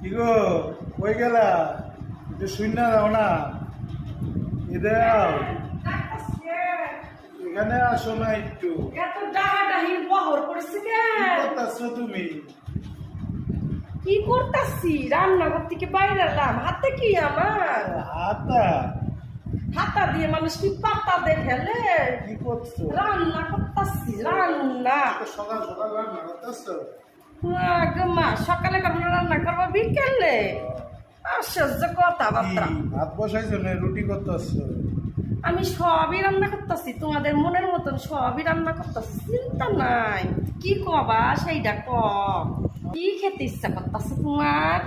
কি গো কই গেলা? একটু শূন্য দাও না। এখানে আসো না একটু। এত ডাহাডাহি বহর পড়েছে কি কেন করতেছো তুমি? কি করতাছি? রান্নাঘর থেকে বাইরে এলাম। হাতে কি আমার? হাতা। হাতা দিয়ে মানুষ কি পাতা দেখেলে কি করছ? রান্না করতাছি রান্না। সকাল সকাল রান্না করতেছো? মা সকালে করব রান্না করব? বিকেলে? আশ্চর্য কথাবার্তা। ভাত বসাইছো না? রুটি করতেছো? আমি সবই রান্না করতেছি তোমাদের মনের মতন সবই রান্না করতেছি চিন্তা নাই। কি কবা সেইটা ক। কি খেতে ইচ্ছা করতেছে তোমার?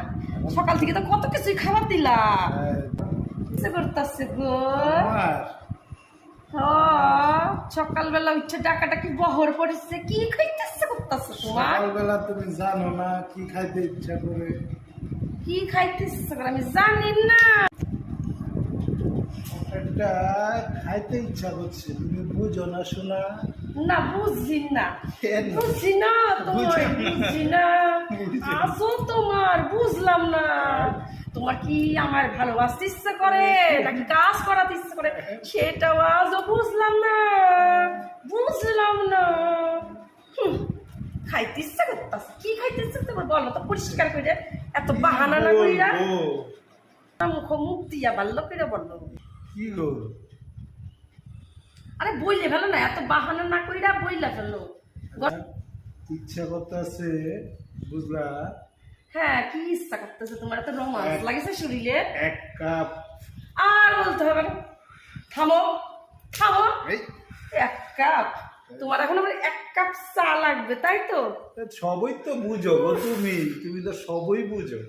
সকাল থেকে তো কত কিছুই খাবার দিলা। ইচ্ছে করতেছে গো। ও সকালবেলা উঠছে ডাকাটা কি বহর পড়েছে কি খাইতে ইচ্ছে করতেছে তোমার? সকালবেলা তুমি জানো না কি খাইতে ইচ্ছা করে। কি খাইতে ইচ্ছে করে আমি জানি না। একটা খাইতে ইচ্ছা করছে তুমি বুঝো না শোনা। না বুঝি না। বুঝি না তোমার। বুঝি না। আসো তোমার বুঝলাম না। তোমার কি আমার ভালোবাসতে ইচ্ছে করে? নাকি কাজ করাতে ইচ্ছে করে? সেটাও আজও বুঝলাম না। বুঝলাম না। খাইতে ইচ্ছে করতেছে। কি খাইতে ইচ্ছে করতে বলো তো পরিষ্কার করে এত বাহানা না কইরা? মুখ মুখ দিয়া বাল্য করে বলল কি গো? আরে বইলে ফেলো না এত বাহানা না কইরা বইলা ফেলো। ইচ্ছা করতেছে বুঝলা? হ্যাঁ কি ইচ্ছা করতেছে তোমার? এত এক- লাগেছে শরীরে? এক কাপ। আর বলতে হবে না। থামো থামো। এই। এক কাপ। তোমার এখন আমার এক কাপ চা লাগবে তাই তো? সবই তো বুঝো গো তুমি। তুমি তো সবই বুঝো।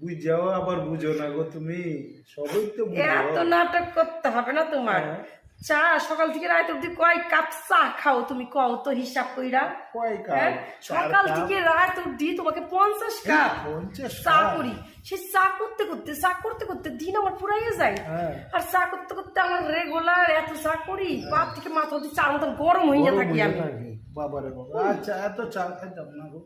বুঝাও আবার বুঝো না গো তুমি। সবই তো এত নাটক করতে হবে না তোমার। হ্যাঁ। চা সকাল থেকে রাত অব্দি কয় কাপ চা খাও তুমি কও তো হিসাব কইরা? হ্যাঁ? সকাল থেকে রাত অব্দি তোমাকে পঞ্চাশ কাপ চা করি। সে চা করতে করতে চা করতে করতে দিন আমার ফুরাইয়ে যায়। হ্যাঁ। আর চা করতে করতে আমার রেগুলার এত চা করি পা থেকে মাথা অব্দি চার মতন গরম হইয়া থাকি হয়ে আমি। বাবারে বাবা আচ্ছা এত চা খাইতাম না গো।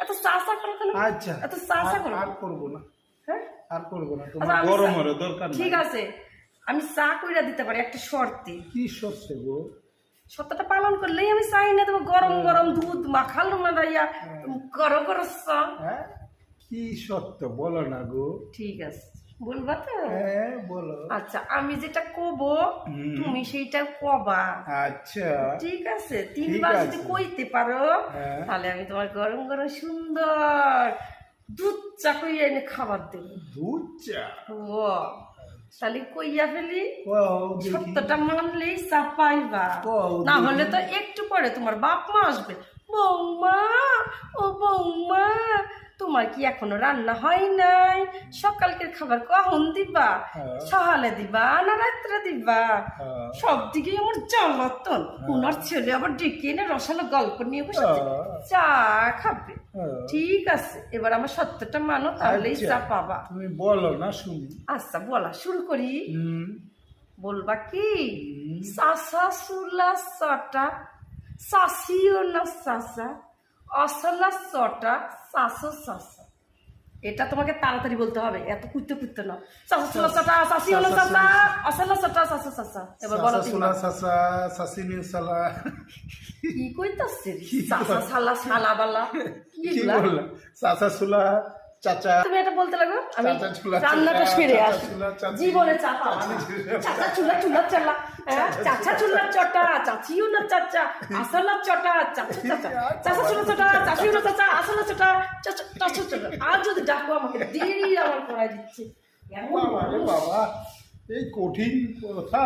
এত চা চা করো কেন? আচ্ছা এত চা চা করো? আর করব না। হ্যাঁ? আর করব না আচ্ছা, তোমার আমি গরম চা- দরকার ঠিক আছে। আমি চা কইরা দিতে পারি একটা শর্তে। কি শর্তে গো? সত্যটা পালন করলেই আমি চাই না তোমার গরম গরম দুধ মাখাল মারাইয়া করো করো চা। হ্যাঁ? কি সত্য বলো না গো। ঠিক আছে বলবা তো? হ্যাঁ বলো। আচ্ছা আমি যেটা কব তুমি সেইটা কবা। আচ্ছা। ঠিক আছে তিনবার যদি কইতে পারো হ্যাঁ। তাহলে আমি তোমার গরম গরম সুন্দর দুধ চা কইয়া এনে খাবার দেবো। দুধ চা? ও। তাহলে কইয়া ফেলি সত্যটা মানলেই চা পাইবা। না হলে তো একটু পরে তোমার বাপ মা আসবে। বৌমা ও বৌমা তোমার কি এখনও রান্না হয় নাই? সকালকের খাবার কখন দিবা? হ্যাঁ। সকালে দিবা না রাত্রে দিবা? হ্যাঁ। সব দিকে আমার জ্বালাতন। ওনার ছেলে আবার ডেকে এনে রসালো গল্প নিয়ে বসে হ্যাঁ। চা খাবে। হ্যাঁ। ঠিক আছে এবার আমার সত্যটা মানো তাহলেই আচ্ছা, চা পাবা। তুমি বলো না শুনি। আচ্ছা বলা শুরু করি। বলবা কি? সাসা সুলা সটা সাসিও না সাসা অসলা সটা সাসো সাসা এটা তোমাকে তাড়াতাড়ি বলতে হবে। এত কুত্তে কুত্তে না। সাসা সুলা সাসি হলো সাসা সাসা। সাসা। এবার বলো সাসা সুলা সাসা সাসিনি সালা। কি কইতাছিস সাসা সালা সালা বালা। কি বললা? সাসা সুলা চাচা। তুমি এটা বলতে লাগো? আমি রান্নাটা সেরে আসি। জীবনে চা পাবা না। চাচি চুলা, চুলা চুলা? চাচা চুলা চটা চাচিও না চাচা আসলা চটা চাচা চাচা। চাচা চুলা চটা চাচিও না চাচা আসলা চটা চাচা চাচা চটা আর যদি ডাকো আমাকে দেরি আমার পড়াই দিচ্ছে। বাবা এই কঠিন কথা।